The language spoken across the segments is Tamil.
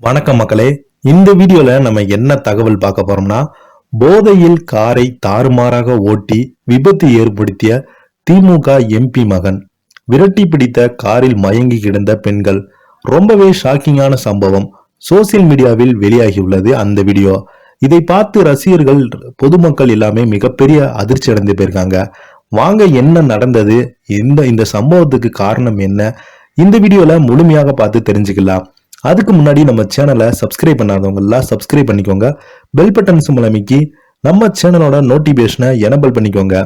வணக்கம் மக்களே. இந்த வீடியோல நம்ம என்ன தகவல் பார்க்க போறோம்னா போதையில் காரை தாறுமாறாக ஓட்டி விபத்து ஏற்படுத்திய திமுக எம்பி மகன். விரட்டி பிடித்த காரில் மயங்கி கிடந்த பெண்கள். ரொம்பவே ஷாக்கிங்கான சம்பவம். சோசியல் மீடியாவில் வெளியாகியுள்ளது அந்த வீடியோ. இதை பார்த்து ரசிகர்கள் பொதுமக்கள் எல்லாமே மிகப்பெரிய அதிர்ச்சி அடைந்து போயிருக்காங்க. வாங்க என்ன நடந்தது? இந்த இந்த சம்பவத்துக்கு காரணம் என்ன? இந்த வீடியோல முழுமையாக பார்த்து தெரிஞ்சுக்கலாம். அதுக்கு முன்னாடி நம்ம சேனலை சப்ஸ்கிரைப் பண்ணாதவங்களாம் சப்ஸ்கிரைப் பண்ணிக்கோங்க. பெல் பட்டன்ஸ் மூலமிக்கி நம்ம சேனலோட நோட்டிஃபிகேஷனை எனபிள் பண்ணிக்கோங்க.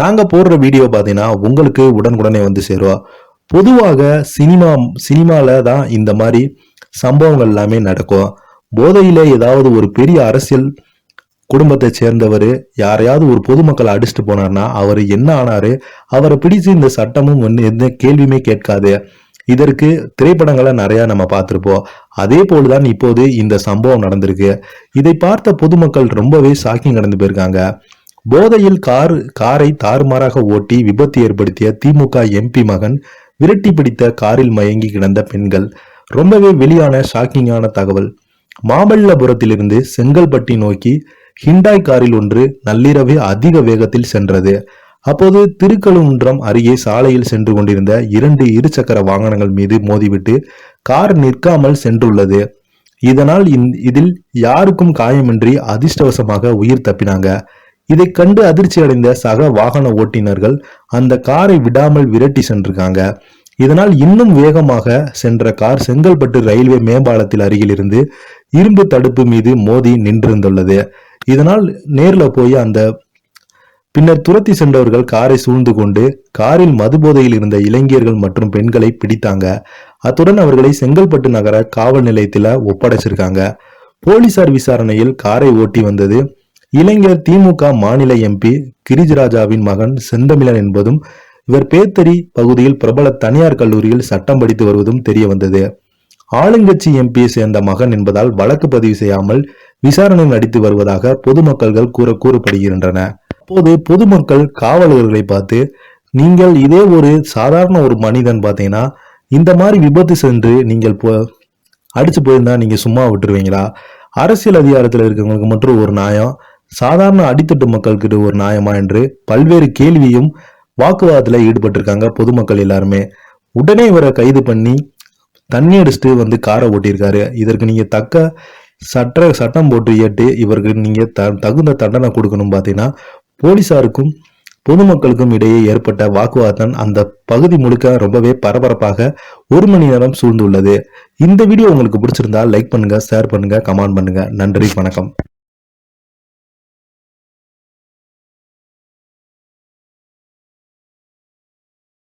நாங்கள் போடுற வீடியோ பார்த்தீங்கன்னா உங்களுக்கு உடனுக்குடனே வந்து சேரும். பொதுவாக சினிமா சினிமாவில் தான் இந்த மாதிரி சம்பவங்கள் எல்லாமே நடக்கும். போதையில் ஏதாவது ஒரு பெரிய அரசியல் குடும்பத்தை சேர்ந்தவர் யாரையாவது ஒரு பொதுமக்களை அடிச்சுட்டு போனார்னா அவர் என்ன ஆனாரு? அவரை பிடிச்சு இந்த சட்டமும் ஒன்று எந்த கேள்வியுமே கேட்காது. இதற்கு திரைப்படங்களை நிறையா நம்ம பார்த்துருப்போம். அதே போலதான் இப்போது இந்த சம்பவம் நடந்திருக்கு. இதை பார்த்த பொதுமக்கள் ரொம்பவே ஷாக்கிங் நடந்து போயிருக்காங்க. போதையில் கார் காரை தாறுமாறாக ஓட்டி விபத்து ஏற்படுத்திய திமுக எம்பி மகன் விரட்டி பிடித்த காரில் மயங்கி கிடந்த பெண்கள். ரொம்பவே வெளியான ஷாக்கிங்கான தகவல். மாமல்லபுரத்திலிருந்து செங்கல்பட்டி நோக்கி ஹிண்டாய் காரில் ஒன்று நள்ளிரவே அதிக வேகத்தில் சென்றது. அப்போது திருக்கழுங்குன்றம் அருகே சாலையில் சென்று கொண்டிருந்த இரண்டு இருசக்கர வாகனங்கள் மீது மோதிவிட்டு கார் நிற்காமல் சென்றுள்ளது. இதனால் இதில் யாருக்கும் காயமின்றி அதிர்ஷ்டவசமாக உயிர் தப்பினாங்க. இதை கண்டு அதிர்ச்சி அடைந்த சக வாகன ஓட்டினர்கள் அந்த காரை விடாமல் விரட்டி சென்றிருக்காங்க. இதனால் இன்னும் வேகமாக சென்ற கார் செங்கல்பட்டு ரயில்வே மேம்பாலத்தில் அருகில் இருந்து இரும்பு தடுப்பு மீது மோதி நின்றிருந்துள்ளது. இதனால் நேரில் போய் அந்த பின்னர் துரத்தி சென்றவர்கள் காரை சூழ்ந்து கொண்டு காரில் மதுபோதையில் இருந்த இளைஞர்கள் மற்றும் பெண்களை பிடித்தாங்க. அத்துடன் அவர்களை செங்கல்பட்டு நகர காவல் நிலையத்தில் ஒப்படைச்சிருக்காங்க. போலீசார் விசாரணையில் காரை ஓட்டி வந்தது இளைஞர் திமுக மாநில எம்பி கிரிஜ்ராஜாவின் மகன் செந்தமிழன் என்பதும் இவர் பேத்தரி பகுதியில் பிரபல தனியார் கல்லூரியில் சட்டம் படித்து வருவதும் தெரிய வந்தது. ஆளுங்கட்சி எம்பியை சேர்ந்த மகன் என்பதால் வழக்கு பதிவு செய்யாமல் விசாரணை நடித்து வருவதாக பொதுமக்கள்கள் கூற கூறப்படுகின்றன. அப்போது பொதுமக்கள் காவலர்களை பார்த்து நீங்கள் இதே ஒரு சாதாரண ஒரு மனிதன் பார்த்தீங்கன்னா இந்த மாதிரி விபத்து சென்று நீங்கள் போ அடிச்சு போயிருந்தா நீங்க சும்மா விட்டுருவீங்களா? அரசியல் அதிகாரத்தில் இருக்கிறவங்களுக்கு மட்டும் ஒரு நியாயம் சாதாரண அடித்தட்டு மக்கள்கிட்ட ஒரு நியாயமா? என்று பல்வேறு கேள்வியும் வாக்குவாதத்தில் ஈடுபட்டிருக்காங்க பொதுமக்கள் எல்லாருமே. உடனே இவரை கைது பண்ணி தண்ணி அடிச்சுட்டு வந்து காரை ஓட்டியிருக்காரு. இதற்கு நீங்க தக்க சட்ட சட்டம் போட்டு ஏட்டு இவருக்கு நீங்க த தகுந்த தண்டனை கொடுக்கணும் பார்த்தீங்கன்னா போலீசாருக்கும் பொதுமக்களுக்கும் இடையே ஏற்பட்ட வாக்குவாதம் அந்த பகுதி முழுக்க ரொம்பவே பரபரப்பாக ஒரு மணி நேரம் சூழ்ந்துள்ளது. இந்த வீடியோ உங்களுக்கு பிடிச்சிருந்தா லைக் பண்ணுங்க ஷேர் பண்ணுங்க கமெண்ட் பண்ணுங்க. நன்றி வணக்கம்.